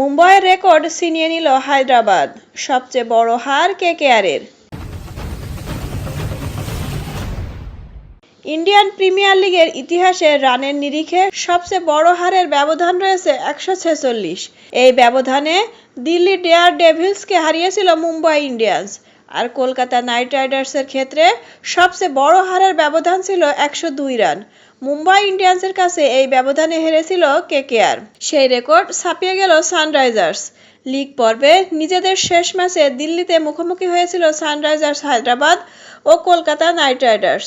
মুম্বাইয়ের রেকর্ড ছিনিয়ে নিল হায়দ্রাবাদ। সবচেয়ে বড় হার কে কেকেআরের। ইন্ডিয়ান প্রিমিয়ার লিগের ইতিহাসে রানের নিরিখে সবচেয়ে বড় হারের ব্যবধান রয়েছে একশো ছেচল্লিশ। এই ব্যবধানে দিল্লি ডেয়ার ডেভিলসকে হারিয়েছিল মুম্বাই ইন্ডিয়ান্স। আর কলকাতা নাইট রাইডার্সের ক্ষেত্রে সবচেয়ে বড় হারের ব্যবধান ছিল একশো দুই রান। মুম্বাই ইন্ডিয়ান্সের কাছে এই ব্যবধানে হেরেছিল কেকেআর। সেই রেকর্ড ছাপিয়ে গেল সানরাইজার্স। লিগ পর্বে নিজেদের শেষ ম্যাচে দিল্লিতে মুখোমুখি হয়েছিল সানরাইজার্স হায়দ্রাবাদ ও কলকাতা নাইট রাইডার্স।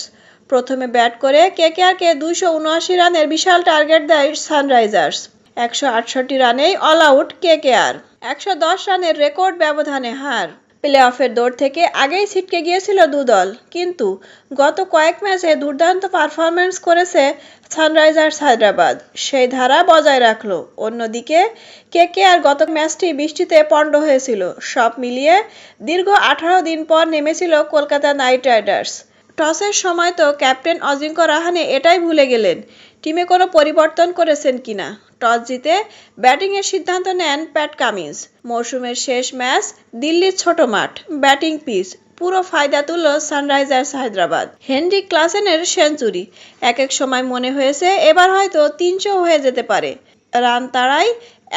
প্রথমে ব্যাট করে কেকেআরকে দুইশো উনআশি রানের বিশাল টার্গেট দেয় সানরাইজার্স। একশো আটষট্টি রানেই অল আউট কেকেআর। একশো দশ রানের রেকর্ড ব্যবধানে হার। প্লে অফের দৌড় থেকে আগেই ছিটকে গিয়েছিল দু দল। কিন্তু গত কয়েক ম্যাচে দুর্দান্ত পারফরমেন্স করেছে সানরাইজার্স হায়দ্রাবাদ। সেই ধারা বজায় রাখল। অন্যদিকে কে কে কেকেআর গত ম্যাচটি বৃষ্টিতে পণ্ড হয়েছিল। সব মিলিয়ে দীর্ঘ আঠারো দিন পর নেমেছিল কলকাতা নাইট রাইডার্স। টসের সময় তো ক্যাপ্টেন অজিঙ্ক্য রাহানে এটাই ভুলে গেলেন, টিমে কোনো পরিবর্তন করেছেন কিনা? টস জিতে ব্যাটিংয়ের সিদ্ধান্ত নেন প্যাট কামিন্স। মৌসুমের শেষ ম্যাচ দিল্লির ছোট মাঠ। ব্যাটিং পিচ, পুরো ফায়দা তুলল সানরাইজার্স হায়দ্রাবাদ। হেনরি ক্লাসেনের সেঞ্চুরি এক এক সময় মনে হয়েছে এবার হয়তো তিনশো হয়ে যেতে পারে। রান তাড়াই,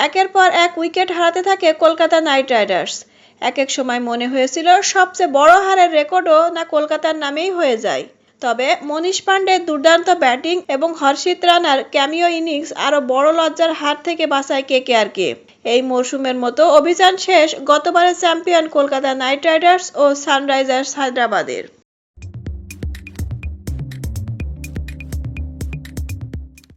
একের পর এক উইকেট হারাতে থাকে কলকাতা নাইট রাইডার্স। এক এক সময় মনে হয়েছিল সবচেয়ে বড় হারের রেকর্ডও না কলকাতার নামেই হয়ে যায়। তবে মনীষ পাণ্ডের দুর্দান্ত ব্যাটিং এবং হর্ষিত রানার ক্যামিও ইনিংস আরও বড় লজ্জার হাত থেকে বাঁচায় কেকেআরকে এই মরশুমের মতো অভিযান শেষ গতবারের চ্যাম্পিয়ন কলকাতা নাইট রাইডার্স ও সানরাইজার্স হায়দ্রাবাদের।